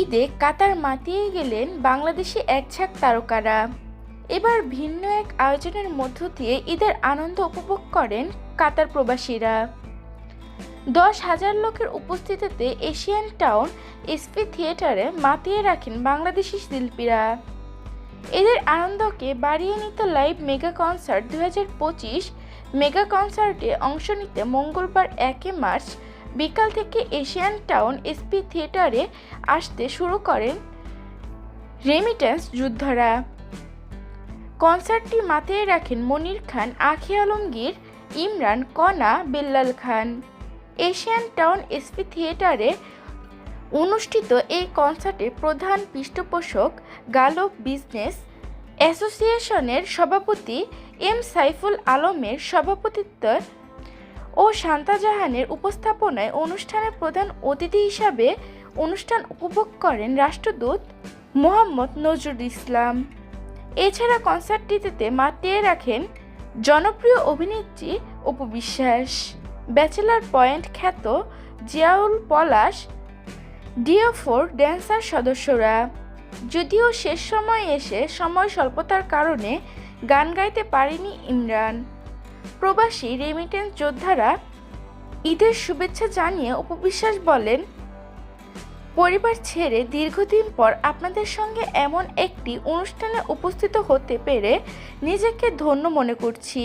ঈদে কাতার মাতিয়ে গেলেন বাংলাদেশি এক ঝাঁক তারকারা। এবার ভিন্ন এক আয়োজনের মধ্য দিয়ে ঈদের আনন্দ উপভোগ করেন কাতার প্রবাসীরা। দশ হাজার লোকের উপস্থিতিতে এশিয়ান টাউন এসপি থিয়েটারে মাতিয়ে রাখেন বাংলাদেশি শিল্পীরা। এদের আনন্দকে বাড়িয়ে নিতে লাইভ মেগা কনসার্ট দু মেগা কনসার্টে অংশ নিতে মঙ্গলবার একে মার্চ বিকাল থেকে এশিয়ান টাউন এসপি থিয়েটারে আসতে শুরু করেন রেমিটেন্স যোদ্ধারা। কনসার্টটি মাতিয়ে রাখেন Monir Khan, Akhi Alamgir, Imran, Kona, Bellal Khan. Asian town SP থিয়েটারে অনুষ্ঠিত এই কনসার্টে প্রধান পৃষ্ঠপোষক, গালব বিজনেস অ্যাসোসিয়েশনের সভাপতি এম সাইফুল আলমের সভাপতিত্বে ও শান্তা জাহানের উপস্থাপনায় অনুষ্ঠানের প্রধান অতিথি হিসাবে অনুষ্ঠান উপভোগ করেন রাষ্ট্রদূত মোহাম্মদ নজরুল ইসলাম। এছাড়া কনসার্টটিতে মাতিয়ে রাখেন জনপ্রিয় অভিনেত্রী অপু বিশ্বাস, ব্যাচেলার পয়েন্ট খ্যাত Ziaul Palash deo four dancer সদস্যরা। যদিও শেষ সময় এসে সময় স্বল্পতার কারণে গান গাইতে পারেনি ইমরান। প্রবাসী রেমিটেন্স যোদ্ধারা ঈদের শুভেচ্ছা জানিয়ে উপবিশ্বাস বলেন, পরিবার ছেড়ে দীর্ঘদিন পর আপনাদের সঙ্গে এমন একটি অনুষ্ঠানে উপস্থিত হতে পেরে নিজেকে ধন্য মনে করছি।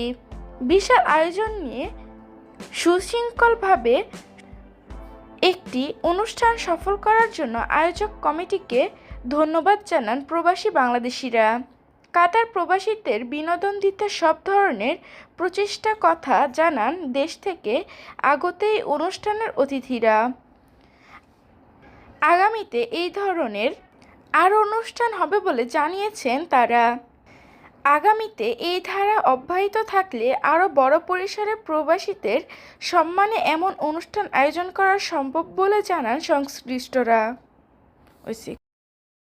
বিশাল আয়োজন নিয়ে সুশৃঙ্খলভাবে একটি অনুষ্ঠান সফল করার জন্য আয়োজক কমিটিকে ধন্যবাদ জানান প্রবাসী বাংলাদেশিরা। কাতার প্রবাসীদের বিনোদন দিতে সব ধরনের প্রচেষ্টা কথা জানান দেশ থেকে আগত এই অনুষ্ঠানের অতিথিরা। আগামীতে এই ধরনের আরও অনুষ্ঠান হবে বলে জানিয়েছেন তারা। আগামীতে এই ধারা অব্যাহত থাকলে আরও বড় পরিসরে প্রবাসীদের সম্মানে এমন অনুষ্ঠান আয়োজন করা সম্ভব বলে জানান সংশ্লিষ্টরা।